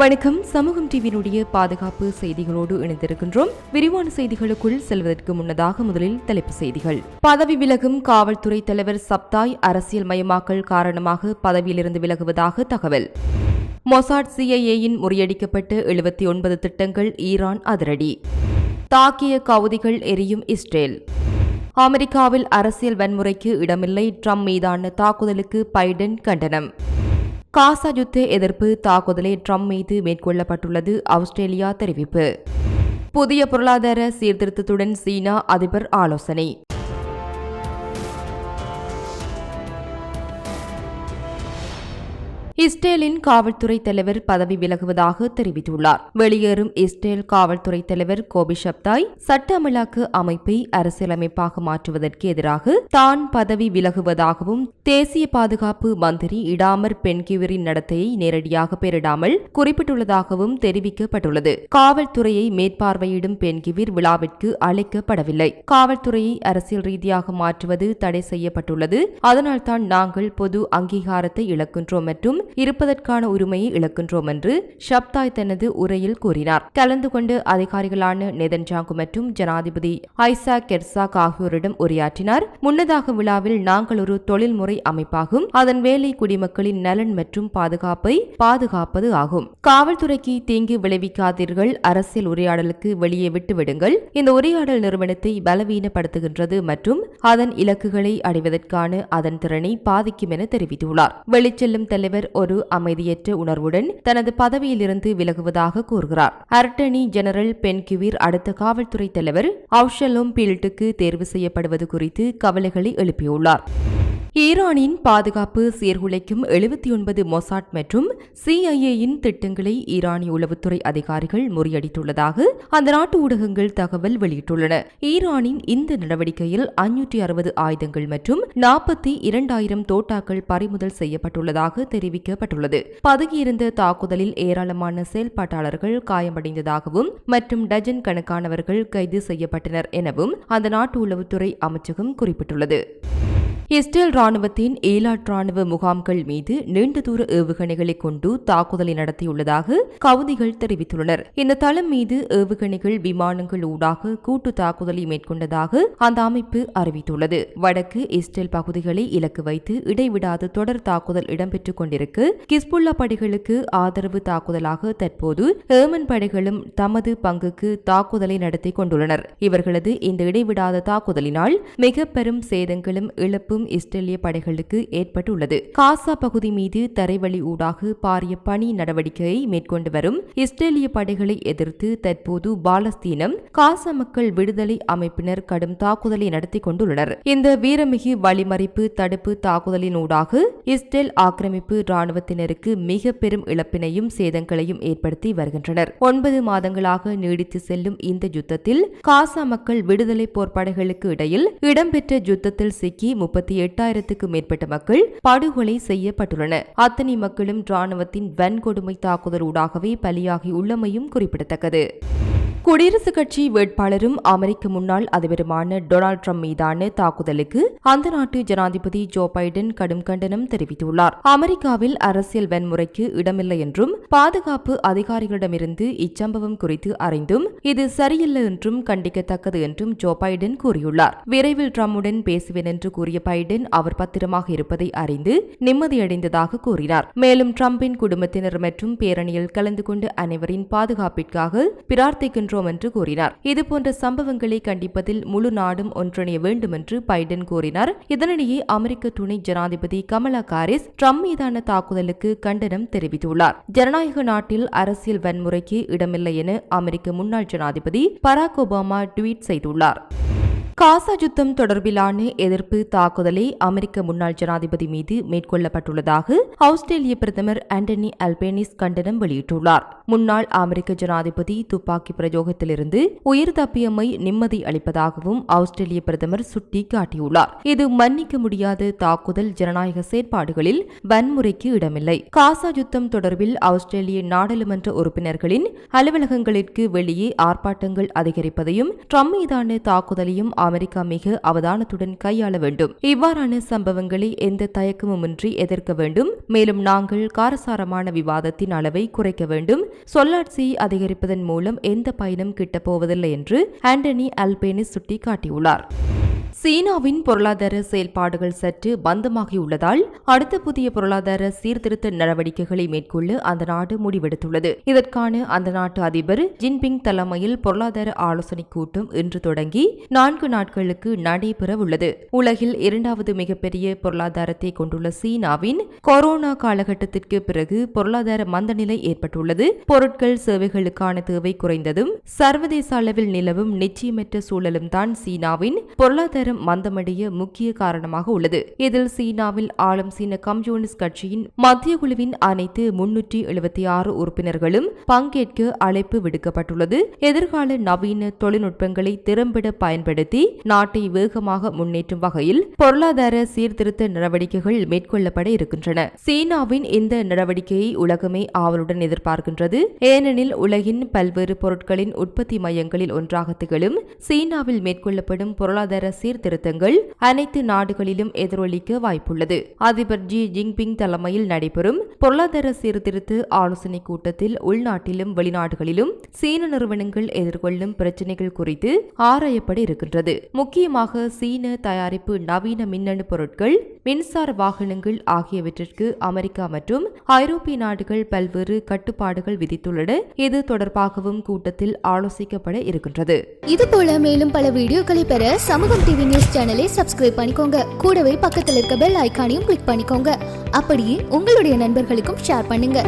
வணக்கம். சமூகம் டிவியினுடைய பாதுகாப்பு செய்திகளோடு இணைந்திருக்கின்றோம். விரிவான செய்திகளுக்குள் செல்வதற்கு முன்னதாக முதலில் தலைப்பு செய்திகள். பதவி விலகும் காவல்துறை தலைவர் சப்தாய் அரசியல் மயமாக்கல் காரணமாக பதவியிலிருந்து விலகுவதாக தகவல். மொசாட் சிஐஏயின் முறியடிக்கப்பட்ட எழுபத்தி ஒன்பது திட்டங்கள் ஈரான் அதிரடி. தாக்கிய கவுதிகள் எரியும் இஸ்ரேல். அமெரிக்காவில் அரசியல் வன்முறைக்கு இடமில்லை. ட்ரம்ப் மீதான தாக்குதலுக்கு பைடன் கண்டனம். காசா யுத்த எதிர்ப்பு தாக்குதலை ட்ரம்ப் மீது மேற்கொள்ளப்பட்டுள்ளது ஆஸ்திரேலியா தெரிவிப்பு. புதிய பொருளாதார சீர்திருத்தத்துடன் சீனா அதிபர் ஆலோசனை. இஸ்ரேலின் காவல்துறை தலைவர் பதவி விலகுவதாக தெரிவித்துள்ளார். வெளியேறும் இஸ்ரேல் காவல்துறை தலைவர் கோபி சப்தாய் சட்ட அமலாக்க அமைப்பை அரசியலமைப்பாக மாற்றுவதற்கு எதிராக தான் பதவி விலகுவதாகவும் தேசிய பாதுகாப்பு மந்திரி இடாமர் பென்கிவரின் நடத்தையை நேரடியாக பெயரிடாமல் குறிப்பிட்டுள்ளதாகவும் தெரிவிக்கப்பட்டுள்ளது. காவல்துறையை மேற்பார்வையிடும் பென்கிவிர் விழாவிற்கு அழைக்கப்படவில்லை. காவல்துறையை அரசியல் ரீதியாக மாற்றுவது தடை செய்யப்பட்டுள்ளது. அதனால்தான் நாங்கள் பொது அங்கீகாரத்தை இழக்கின்றோம் மற்றும் இருப்பதற்கான உரிமையை இழக்கின்றோம் என்று ஷப்தாய் தனது உரையில் கூறினார். கலந்து கொண்டு அதிகாரிகளான நெதன்ஜாங்கு மற்றும் ஜனாதிபதி ஐசா கெர்சாக் ஆகியோரிடம் உரையாற்றினார். முன்னதாக விழாவில் நாங்கள் ஒரு தொழில்முறை அமைப்பாகும். அதன் வேலை குடிமக்களின் நலன் மற்றும் பாதுகாப்பை பாதுகாப்பது ஆகும். காவல்துறைக்கு தீங்கு விளைவிக்காதீர்கள். அரசியல் உரையாடலுக்கு வெளியே விட்டுவிடுங்கள். இந்த உரையாடல் நிறுவனத்தை பலவீனப்படுத்துகின்றது மற்றும் அதன் இலக்குகளை அடைவதற்கான அதன் திறனை பாதிக்கும் என தெரிவித்துள்ளார். வெளிச்செல்லும் தலைவர் ஒரு அமைதியற்ற உணர்வுடன் தனது பதவியிலிருந்து விலகுவதாக கூறுகிறார். அர்டனி ஜெனரல் பென்கிவிர் அடுத்த காவல்துறை தலைவர் அவுஷலோம் பீல்ட்டுக்கு தேர்வு செய்யப்படுவது குறித்து கவலைகளை எழுப்பியுள்ளார். ஈரானின் பாதுகாப்பு சீர்குலைக்கும் எழுபத்தி ஒன்பது மொசாட் மற்றும் சிஐஏயின் திட்டங்களை ஈரானிய உளவுத்துறை அதிகாரிகள் முறியடித்துள்ளதாக அந்த நாட்டு ஊடகங்கள் தகவல் வெளியிட்டுள்ளன. ஈரானின் இந்த நடவடிக்கையில் ஐநூற்றி அறுபது ஆயுதங்கள் மற்றும் நாற்பத்தி இரண்டாயிரம் தோட்டாக்கள் பறிமுதல் செய்யப்பட்டுள்ளதாக தெரிவிக்கப்பட்டுள்ளது. பதுங்கியிருந்த தாக்குதலில் ஏராளமான செயல்பாட்டாளர்கள் காயமடைந்ததாகவும் மற்றும் டஜன் கணக்கானவர்கள் கைது செய்யப்பட்டனர் எனவும் அந்த நாட்டு உளவுத்துறை அமைச்சகம் குறிப்பிட்டுள்ளது. இஸ்ரேல் ராணுவத்தின் ஏலாட் ராணுவ முகாம்கள் மீது நீண்ட தூர ஏவுகணைகளை கொண்டு தாக்குதலை நடத்தியுள்ளதாக கவுதிகள் தெரிவித்துள்ளனர். இந்த தளம் மீது ஏவுகணைகள் விமானங்கள் ஊடாக கூட்டு தாக்குதலை மேற்கொண்டதாக அந்த அமைப்பு அறிவித்துள்ளது. வடக்கு இஸ்ரேல் பகுதிகளை இலக்கு வைத்து இடைவிடாத தொடர் தாக்குதல் இடம்பெற்றுக் கொண்டிருக்கு. கிஸ்புல்லா படைகளுக்கு ஆதரவு தாக்குதலாக தற்போது ஏமன் படைகளும் தமது பங்குக்கு தாக்குதலை நடத்தி கொண்டுள்ளனர். இவர்களது இந்த இடைவிடாத தாக்குதலினால் மிக பெரும் சேதங்களும் இழப்பும் இஸ்ரேலிய படைகளுக்கு ஏற்பட்டுள்ளது. காசா பகுதி மீது தரைவழி ஊடாக பாரிய பணி நடவடிக்கையை மேற்கொண்டு வரும் இஸ்ரேலிய படைகளை எதிர்த்து தற்போது பாலஸ்தீனம் காசா மக்கள் விடுதலை அமைப்பினர் கடும் தாக்குதலை நடத்தி கொண்டுள்ளனர். இந்த வீரமிகு வழிமறிப்பு தடுப்பு தாக்குதலின் ஊடாக இஸ்ரேல் ஆக்கிரமிப்பு ராணுவத்தினருக்கு மிக பெரும் இழப்பினையும் சேதங்களையும் ஏற்படுத்தி வருகின்றனர். ஒன்பது மாதங்களாக நீடித்து செல்லும் இந்த யுத்தத்தில் காசா மக்கள் விடுதலை போர்ப்படைகளுக்கு இடையில் இடம்பெற்ற யுத்தத்தில் சிக்கி முப்பத்தி எட்டாயிரத்துக்கு மேற்பட்ட மக்கள் படுகொலை செய்யப்பட்டுள்ளனர் அத்தனை மக்களும் ராணுவத்தின் வன்கொடுமை தாக்குதல் ஊடாகவே பலியாகி உள்ளமையும் குறிப்பிடத்தக்கது. குடியரசுக் கட்சி வேட்பாளரும் அமெரிக்க முன்னாள் அதிபருமான டொனால்டு ட்ரம்ப் மீதான தாக்குதலுக்கு அந்த நாட்டு ஜனாதிபதி ஜோ பைடன் கடும் கண்டனம் தெரிவித்துள்ளார். அமெரிக்காவில் அரசியல் வன்முறைக்கு இடமில்லை என்றும் பாதுகாப்பு அதிகாரிகளிடமிருந்து இச்சம்பவம் குறித்து அறிந்தும் இது சரியில்லை என்றும் கண்டிக்கத்தக்கது என்றும் ஜோ பைடன் கூறியுள்ளார். விரைவில் ட்ரம்புடன் பேசுவேன் என்று கூறிய பைடன் அவர் பத்திரமாக இருப்பதை அறிந்து நிம்மதியடைந்ததாக கூறினார். மேலும் ட்ரம்பின் குடும்பத்தினர் மற்றும் பேரணியில் கலந்து கொண்டு அனைவரின் பாதுகாப்பிற்காக பிரார்த்திக்கின்றோம் என்று கூறினார். இதுபோன்ற சம்பவங்களை கண்டிப்பதில் முழு நாடும் ஒன்றிணைய வேண்டும் என்று பைடன் கூறினார். இதனிடையே அமெரிக்க துணை ஜனாதிபதி கமலா காரிஸ் ட்ரம்ப் மீதான தாக்குதலுக்கு கண்டனம் தெரிவித்துள்ளார். ஜனநாயக நாட்டில் அரசியல் வன்முறைக்கு இடமில்லை என அமெரிக்க முன்னாள் ஜனாதிபதி பராக் ஒபாமா ட்வீட் செய்துள்ளார். காசா யுத்தம் தொடர்பிலான எதிர்ப்பு தாக்குதலை அமெரிக்க முன்னாள் ஜனாதிபதி மீது மேற்கொள்ளப்பட்டுள்ளதாக ஆஸ்திரேலிய பிரதமர் ஆண்டனி அல்பேனிஸ் கண்டனம் வெளியிட்டுள்ளார். முன்னாள் அமெரிக்க ஜனாதிபதி துப்பாக்கி பிரயோகத்திலிருந்து உயிர் தப்பியமை நிம்மதி அளிப்பதாகவும் ஆஸ்திரேலிய பிரதமர் சுட்டி காட்டியுள்ளார் இது மன்னிக்க முடியாத தாக்குதல் ஜனநாயக செயற்பாடுகளில் வன்முறைக்கு இடமில்லை. காசா யுத்தம் தொடர்பில் ஆஸ்திரேலிய நாடாளுமன்ற உறுப்பினர்களின் அலுவலகங்களிற்கு வெளியே ஆர்ப்பாட்டங்கள் அதிகரிப்பதையும் ட்ரம்ப் மீதான தாக்குதலையும் அமெரிக்கா மிக அவதானத்துடன் கையாள வேண்டும். இவ்வாறான சம்பவங்களை எந்த தயக்கமுமின்றி எதிர்க்க வேண்டும். மேலும் நாங்கள் காரசாரமான விவாதத்தின் அளவை குறைக்க வேண்டும். சொல்லாட்சியை அதிகரிப்பதன் மூலம் எந்த பயனும் கிட்டப்போவதில்லை என்று ஆண்டனி அல்பேனிஸ் சுட்டிக்காட்டியுள்ளார். சீனாவின் பொருளாதார செயல்பாடுகள் சற்று பந்தமாகியுள்ளதால் அடுத்த புதிய பொருளாதார சீர்திருத்த நடவடிக்கைகளை மேற்கொள்ள அந்த நாடு முடிவெடுத்துள்ளது. இதற்கான அந்த நாட்டு அதிபர் ஜின்பிங் தலைமையில் பொருளாதார ஆலோசனை கூட்டம் இன்று தொடங்கி நான்கு நாட்களுக்கு நடைபெற உள்ளது. உலகில் இரண்டாவது மிகப்பெரிய பொருளாதாரத்தை கொண்டுள்ள சீனாவின் கொரோனா காலகட்டத்திற்கு பிறகு பொருளாதார மந்தநிலை ஏற்பட்டுள்ளது. பொருட்கள் சேவைகளுக்கான தேவை குறைந்ததும் சர்வதேச அளவில் நிலவும் நிச்சயமற்ற சூழலும் தான் சீனாவின் பொருளாதார மந்தமடைய முக்கிய காரணமாக உள்ளது. இதில் சீனாவில் ஆளும் சீன கம்யூனிஸ்ட் கட்சியின் மத்திய குழுவின் அனைத்து முன்னூற்றி எழுபத்தி ஆறு உறுப்பினர்களும் பங்கேற்க அழைப்பு விடுக்கப்பட்டுள்ளது. எதிர்கால நவீன தொழில்நுட்பங்களை திறம்பட பயன்படுத்தி நாட்டை வேகமாக முன்னேற்றும் வகையில் பொருளாதார சீர்திருத்த நடவடிக்கைகள் மேற்கொள்ளப்பட இருக்கின்றன. சீனாவின் இந்த நடவடிக்கையை உலகமே ஆவலுடன் எதிர்பார்க்கின்றது. ஏனெனில் உலகின் பல்வேறு பொருட்களின் உற்பத்தி மையங்களில் ஒன்றாக திகழும் சீனாவில் மேற்கொள்ளப்படும் பொருளாதார சீர் சீர்திருத்தங்கள் அனைத்து நாடுகளிலும் எதிரொலிக்க வாய்ப்புள்ளது. அதிபர் ஜி ஜின்பிங் தலைமையில் நடைபெறும் பொருளாதார சீர்திருத்த ஆலோசனைக் கூட்டத்தில் உள்நாட்டிலும் வெளிநாடுகளிலும் சீன நிறுவனங்கள் எதிர்கொள்ளும் பிரச்சினைகள் குறித்து ஆராயப்பட இருக்கின்றது. முக்கியமாக சீன தயாரிப்பு நவீன மின்னணு பொருட்கள் மின்சார வாகனங்கள் ஆகியவற்றிற்கு அமெரிக்கா மற்றும் ஐரோப்பிய நாடுகள் பல்வேறு கட்டுப்பாடுகள் விதித்துள்ளன. இது தொடர்பாகவும் கூட்டத்தில் ஆலோசிக்கப்பட இருக்கின்றது. இது போல மேலும் பல வீடியோக்களை பெற சமூகம் டிவி நியூஸ் சேனலை சப்ஸ்கிரைப் பண்ணிக்கோங்க. கூடவே பக்கத்தில் இருக்க பெல் ஐக்கானையும் கிளிக் பண்ணிக்கோங்க. அப்படியே உங்களுடைய நண்பர்களுக்கும் ஷேர் பண்ணுங்க.